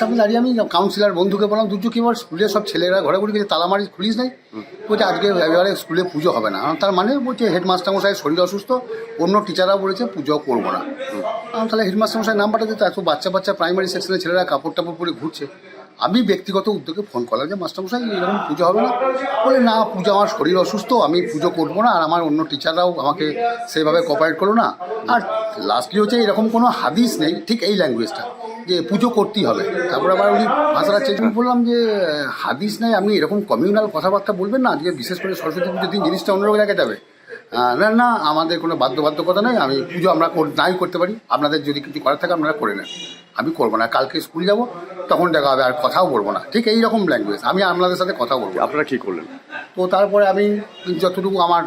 সামনে দাঁড়িয়ে আমি কাউন্সিলর বন্ধুকে বললাম দুর্যোগ কি বল স্কুলে সব ছেলেরা ঘরে ঘুরে গেছে তালামারি খুলিস নাই? বলছে, আজকে এবারে স্কুলে পুজো হবে না। তার মানে বলছে, হেডমাস্টার মশাই শরীর অসুস্থ, অন্য টিচাররা বলেছে পুজো করব না। তাহলে হেডমাস্টার মশাই নাম্বারটা দিতে এত বাচ্চা বাচ্চা প্রাইমারি সেকশনের ছেলেরা কাপড় টাপড় পরে ঘুরছে। আমি ব্যক্তিগত উদ্যোগে ফোন করলাম যে মাস্টারমশাই এরকম পুজো হবে না? বলে, না, পুজো আমার শরীর অসুস্থ, আমি পুজো করব না, আর আমার অন্য টিচাররাও আমাকে সেইভাবে কোপারেট করো না। আর লাস্টলি হচ্ছে, এরকম কোনো হাদিস নেই, ঠিক এই ল্যাঙ্গুয়েজটা যে পুজো করতেই হবে। তারপরে আবার উনি ভাষাটা চেঞ্জ বললাম যে হাদিস নাই আপনি এরকম কমিউনাল কথাবার্তা বলবেন না আজকে বিশেষ করে সরস্বতী পুজোর দিন জিনিসটা অন্য জায়গায় যাবে। না না আমাদের কোনো বাধ্যবাধকতা নেই আমি পুজো আমরা নাই করতে পারি। আপনাদের যদি কিছু করার থাকে আপনারা করে নেন। আমি করব না কালকে স্কুল যাব তখন দেখা হবে আর কথাও বলব না। ঠিক এই রকম ল্যাঙ্গুয়েজ আমি আপনাদের সাথে কথা বলব আপনারা কি করলেন? তো তারপরে আমি যতটুকু আমার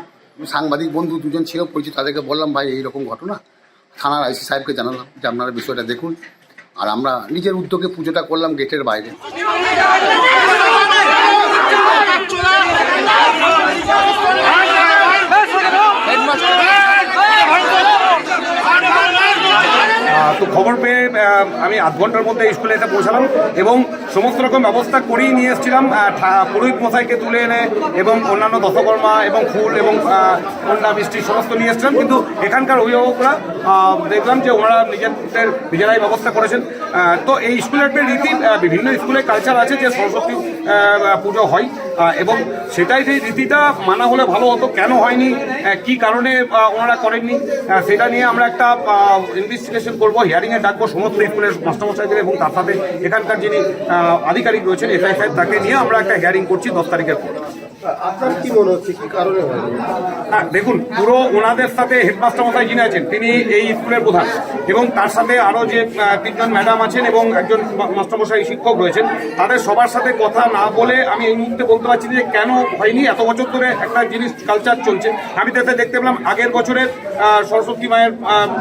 সাংবাদিক বন্ধু দুজন ছিল পরিচিত তাদেরকে বললাম ভাই এইরকম ঘটনা। থানার আইসি সাহেবকে জানালাম যে আপনারা বিষয়টা দেখুন। আর আমরা নিজের উদ্যোগে পুজোটা করলাম গেটের বাইরে। খবর পেয়ে আমি আধ ঘণ্টার মধ্যে স্কুলে এসে পৌঁছালাম এবং সমস্ত রকম ব্যবস্থা করেই নিয়ে এসেছিলাম। পুরোহিত মশাইকে তুলে এনে এবং অন্যান্য দশকর্মা এবং ফুল এবং কন্যা, মিষ্টি সমস্ত নিয়ে এসেছিলাম। কিন্তু এখানকার অভিভাবকরা দেখলাম যে ওনারা নিজেদের নিজেরাই ব্যবস্থা করেছেন। তো এই স্কুলের রীতি বিভিন্ন স্কুলে কালচার আছে যে সরস্বতী পুজো হয়। এবং সেটাই সেই রীতিটা মানা হলে ভালো হতো। কেন হয়নি? কি কারণে ওনারা করেননি? সেটা নিয়ে আমরা একটা ইনভেস্টিগেশন করব। হিয়ারিংয়ে ডাকবো সমস্ত স্কুলের মাস্টারমশাইদের এবং তার সাথে এখানকার যিনি আধিকারিক রয়েছেন এসআই সাহেব, তাকে নিয়ে আমরা একটা হিয়ারিং করছি দশ তারিখের পর। আপনার কি মনে হচ্ছে কি কারণে হ্যাঁ, দেখুন পুরো ওনাদের সাথে হেডমাস্টার মশাই যিনি আছেন তিনি এই স্কুলের প্রধান এবং তার সাথে আরও যে তিনজন ম্যাডাম আছেন এবং একজন মাস্টারমশাই শিক্ষক রয়েছেন তাদের সবার সাথে কথা না বলে আমি এই মুহূর্তে বলতে পারছি যে কেন হয়নি এত বছর ধরে একটা জিনিস কালচার চলছে। আমি তাতে দেখতে পেলাম আগের বছরের সরস্বতী মায়ের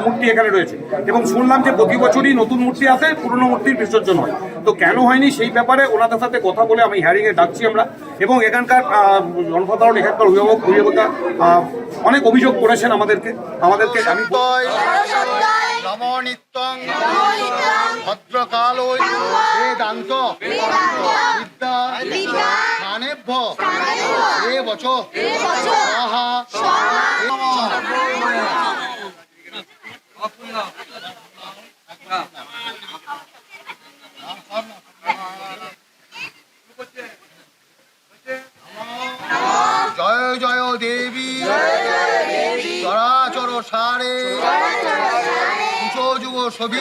মূর্তি এখানে রয়েছে এবং শুনলাম যে প্রতি বছরই নতুন মূর্তি আসে পুরনো মূর্তির বিসর্জন হয়। তো কেন হয়নি সেই ব্যাপারে ওনাদের সাথে কথা বলে আমি হিয়ারিংয়ে ডাকছি আমরা। এবং এখানকার জনসাধারণ এখানকার অভিভাবক অভিভাবকরা অনেক অভিযোগ করেছেন আমাদেরকে আমাদেরকে আমি নম নিত্যং। ভদ্রকালই বেদান্ত। বিদ্যা। স্থানেভ্য। এ বচ। দেবী চরাচর সারে যুব সবি